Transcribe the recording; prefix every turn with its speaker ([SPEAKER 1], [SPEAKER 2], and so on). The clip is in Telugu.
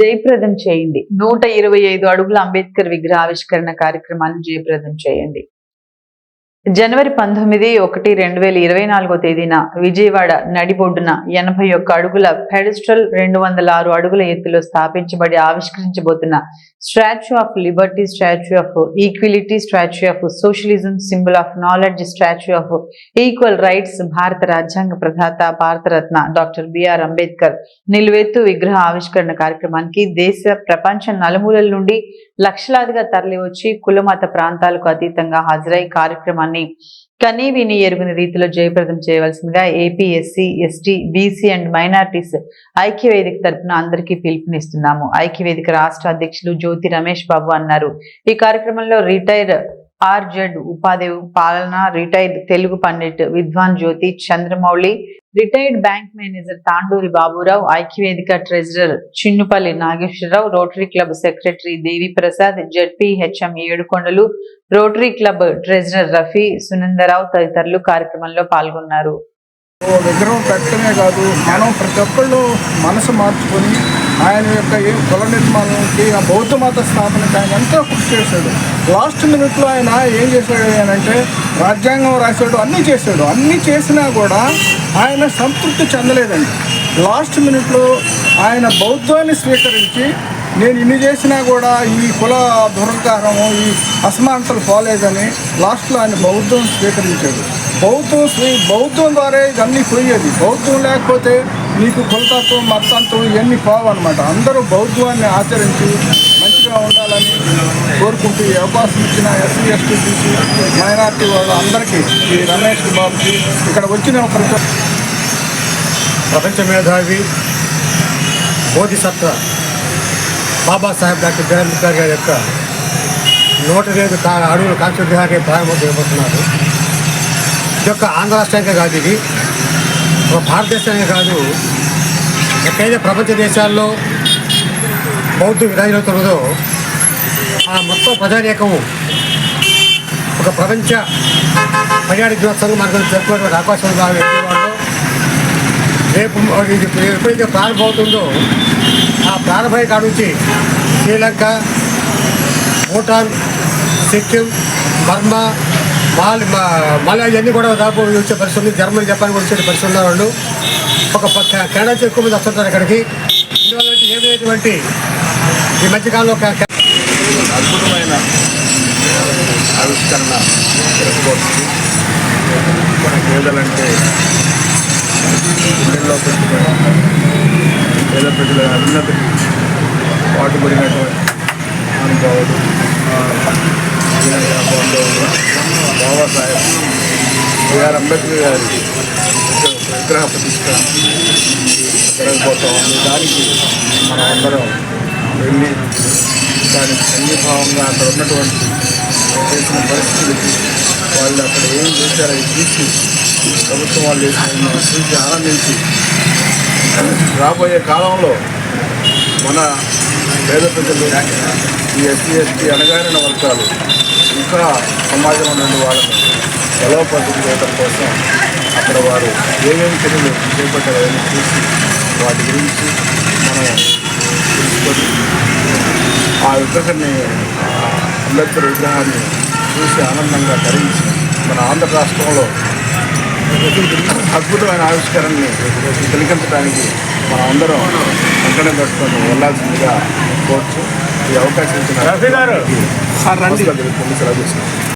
[SPEAKER 1] జయప్రదం చేయండి. నూట ఇరవై ఐదు అడుగుల అంబేద్కర్ విగ్రహ ఆవిష్కరణ కార్యక్రమాన్ని జయప్రదం చేయండి. జనవరి పంతొమ్మిది ఒకటి రెండు వేల ఇరవై నాలుగో తేదీన విజయవాడ నడిబొడ్డున ఎనభై ఒక్క అడుగుల ఫెడెస్ట్రల్ రెండు వందల ఆరు అడుగుల ఎత్తులో స్థాపించబడి ఆవిష్కరించబోతున్న statue of liberty statue of equality statue of socialism symbol of knowledge statue of equal rights భారత రాజ్యాంగ ప్రధాత Bharat Ratna doctor B R Ambedkar నిలువెత్తు విగ్రహ ఆవిష్కరణ కార్యక్రమానికి దేశ ప్రపంచ నలుమూలల నుండి లక్షలాదిగా తరలివచ్చి కులమత ప్రాంతాలకు అతీతంగా హాజరై కార్యక్రమాన్ని కనీ విని ఎరుగుని రీతిలో జయప్రదం చేయవలసిందిగా A P S C S T B C and minorities ఐక్యవేదిక తరపున అందరికీ పిలుపునిస్తున్నాము. ఐక్యవేదిక రాష్ట్ర అధ్యక్షులు జ్యోతి రమేష్ బాబు అన్నారు. ఈ కార్యక్రమంలో రిటైర్ ఆర్ జెడ్ పాలన retired Telugu pandit Vidwan Jyothi Chandramouli retired bank manager Tanduri Baburao ఐక్యవేదిక treasurer Chinnupalli Nageswararao rotary club secretary Devi Prasad Z P H M Yedukondalu rotary club treasurer Rafi Sunandarao తదితరులు కార్యక్రమంలో పాల్గొన్నారు.
[SPEAKER 2] ఓ విగ్రహం పెట్టడమే కాదు మనం ప్రతి ఒక్కళ్ళు మనసు మార్చుకొని ఆయన యొక్క ఏ కుల నిర్మాణానికి ఆ బౌద్ధ మత స్థాపనకి ఆయన ఎంతో కృషి చేశాడు. లాస్ట్ మినిట్లో ఆయన ఏం చేశాడు అని అంటే రాజ్యాంగం రాశాడు అన్నీ చేశాడు. అన్నీ చేసినా కూడా ఆయన సంతృప్తి చెందలేదండి. లాస్ట్ మినిట్లో ఆయన బౌద్ధాన్ని స్వీకరించి నేను ఇన్ని చేసినా కూడా ఈ కుల దురకారము ఈ అసమానతలు పోలేదని లాస్ట్లో ఆయన బౌద్ధం స్వీకరించాడు. బౌద్ధం స్వీ బౌద్ధం ద్వారా ఇవన్నీ పోయేది. బౌద్ధం లేకపోతే నీకు కులతత్వం మతంతో ఇవన్నీ పోవన్నమాట అందరూ బౌద్ధాన్ని ఆచరించి మంచిగా ఉండాలని కోరుకుంటూ ఈ అవకాశం ఇచ్చిన ఎస్సీ ఎస్టీ బీసీ మైనార్టీ వాళ్ళు అందరికీ ఈ రమేష్ బాబుకి ఇక్కడ వచ్చిన ప్రతి
[SPEAKER 3] ప్రపంచ మేధావి బోధిసత్వ బాబాసాహెబ్ డాక్టర్ జగన్ అంబేద్కర్ గారి యొక్క నూట ఐదు కా అడుగుల కాంస్య ప్రారంభం చేయబోతున్నారు. ఇది యొక్క ఆంధ్ర రాష్ట్రానికే కాదు ఇది. ఒక కాదు. ఎక్కడైతే ప్రపంచ దేశాల్లో బౌద్ధ విరాజులవుతున్నదో ఆ మొత్తం ప్రజానీకము ఒక ప్రపంచ పర్యాటక దినోత్సవం మనకు జరుపుకునే అవకాశం రేపు ఇది ఎప్పుడైతే ప్రారంభమవుతుందో ఆ ప్రారంభమైన కాడ నుంచి శ్రీలంక భూటాన్ సిక్కిం బర్మా మాల్ మళ్ళీ అవన్నీ కూడా దాపు వచ్చే పరిస్థితి ఉంది. జర్మనీ జపాన్ కూడా వచ్చే పరిస్థితి ఉన్నారు వాళ్ళు ఒక కెనడా ఎక్కువ మంది వస్తుంటారు ఇక్కడికి. ఇందువల్ల ఏమైనటువంటి ఈ మధ్యకాలంలో క-
[SPEAKER 2] అద్భుతమైన ఆవిష్కరణ జరగబోతుంది మనకి ఏదంటే గుండెల్లో పేద ప్రజల అభ్యున్నతికి పాటుపడినటువంటి అనుభవాలు. బాబాసాహెబ్ బిఆర్ అంబేద్కర్ గారి విగ్రహ ప్రతిష్ట దానికి మనం అందరం వెళ్ళి దానికి సన్నిభావంగా అక్కడ ఉన్నటువంటి చేసిన పరిస్థితులకి వాళ్ళు అక్కడ ఏం చేశారో చూసి ప్రభుత్వం వాళ్ళు చేసిన చూసి ఆనందించి రాబోయే కాలంలో మన పేద ప్రజలు ఈ ఎస్సీ ఎస్టీ అణగారిన వర్గాలు ఇంకా సమాజంలో నుండి వాళ్ళని బలోపేతం చేయడం కోసం అక్కడ వారు ఏమేమి చర్యలు చేపట్టారని చూసి వాటి గురించి మనం తెలుసుకొని ఆ విగ్రహాన్ని అంబేద్కర్ విగ్రహాన్ని చూసి ఆనందంగా ధరించి మన ఆంధ్ర రాష్ట్రంలో అద్భుతమైన ఆవిష్కరణని తిలకించడానికి మనం అందరం వెంటనే పెట్టుకొని వెళ్ళాల్సిందిగా కోరుచు ఈ అవకాశం ఇచ్చిన సెలవు తీసుకుంటాం